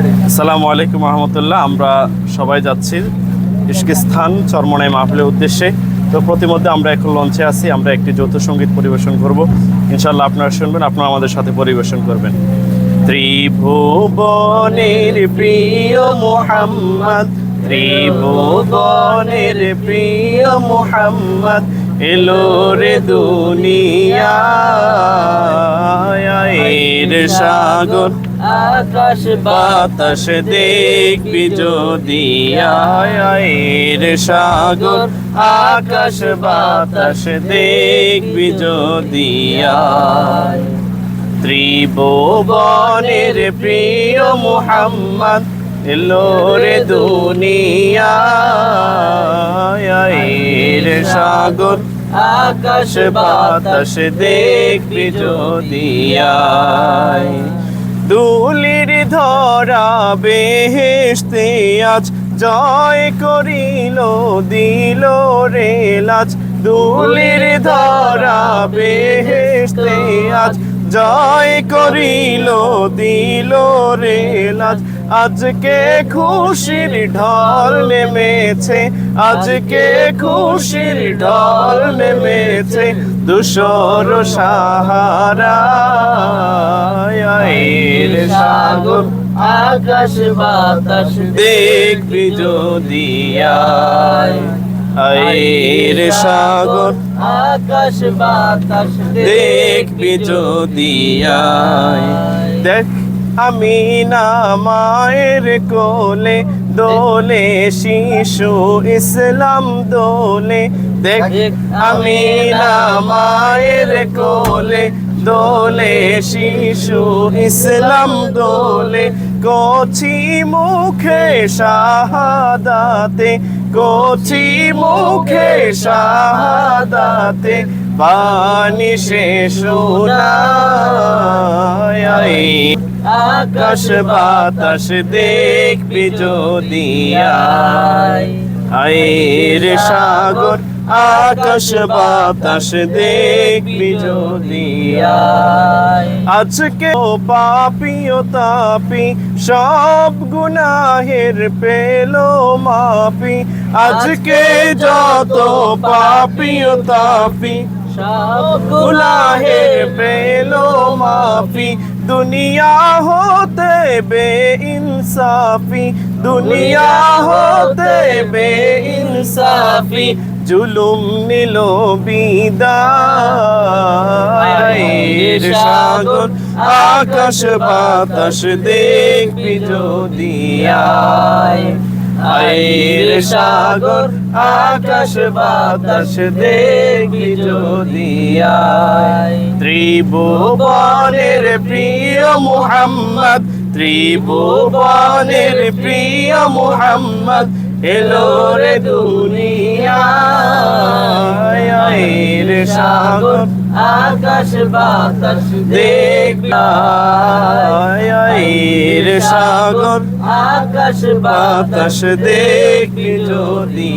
আসসালামু আলাইকুম রহমতুল্লাহ আমরা সবাই যাচ্ছি ইস্কিস্থান চরমনাই মাহফিলের উদ্দেশ্যে। তো প্রতিমধ্যে আমরা এখন লঞ্চে আছি, আমরা একটি যৌথ সংগীত পরিবেশন করব। ইনশাল্লাহ আপনারা শুনবেন, আপনারা আমাদের সাথে পরিবেশন করবেন। ত্রিভুবনের প্রিয় মোহাম্মদ, ত্রিভুবনের প্রিয় মুহাম্মদ, এলো রে দুনিয়ার সাগর আকাশ বাতাস দেখবি যদি আয়ের সাগর আকাশ বাতাস দেখবি যদি। ত্রিভুবনের প্রিয় মুহাম্মদ এলো রে দুনিয়ার সাগর আকাশ বাতাস দেখবি যদি আয়। দুলির ধরা বেহেশতে আজ জয় করিল, দিল রে লাজ দুলির ধরা বেহেশতে আজ জয় করিল, দিল রে লাজ আজকে খুশির ঢল নেমেছে আজকে খুশির ঢল নেমেছে দুশোর সাহারা। সাগর, আকাশ বাতাস, দেখবি যদি আয়। আয়ের সাগর, আকাশ বাতাস, দেখবি যদি দেখ, আমি না মায়ের কোলে দোলে শিশু ইসলাম দোলে। দেখ আমি মায়ের কোলে। দোলে শিশু ইসলাম দোলে। কচি মুখে শাহাদাতে কচি মুখে শাহাদাতে। পানি শোনায়। আকাশ বাতাস দেখবি যদি আয়। আয়ের সাগর, আকাশ বাতাস দেখবি যদি আজকে ও পাপি ও তাপি, সব গুনাহের পেল মাপি। আজকে যত পাপি ও তাপি, সব গুনাহের পেল মাফি দুনিয়া হতে বে ইনসাফি দুনিয়া হতে বে ইনসাফি জুলুম নিল বিদায়ের সাগর আকাশ বাতাস দেখবি যদি আয়। আয়ের সাগর, আকাশ বাতাস দেখবি যদি ত্রিভুবনের প্রিয় মুহাম্মদ, ত্রিভুবনের প্রিয় মুহাম্মদ, এলো রে দুনিয়ার সাগর, আকাশ বাতাস দেখবি আকাশ বাতাস দেখি যদি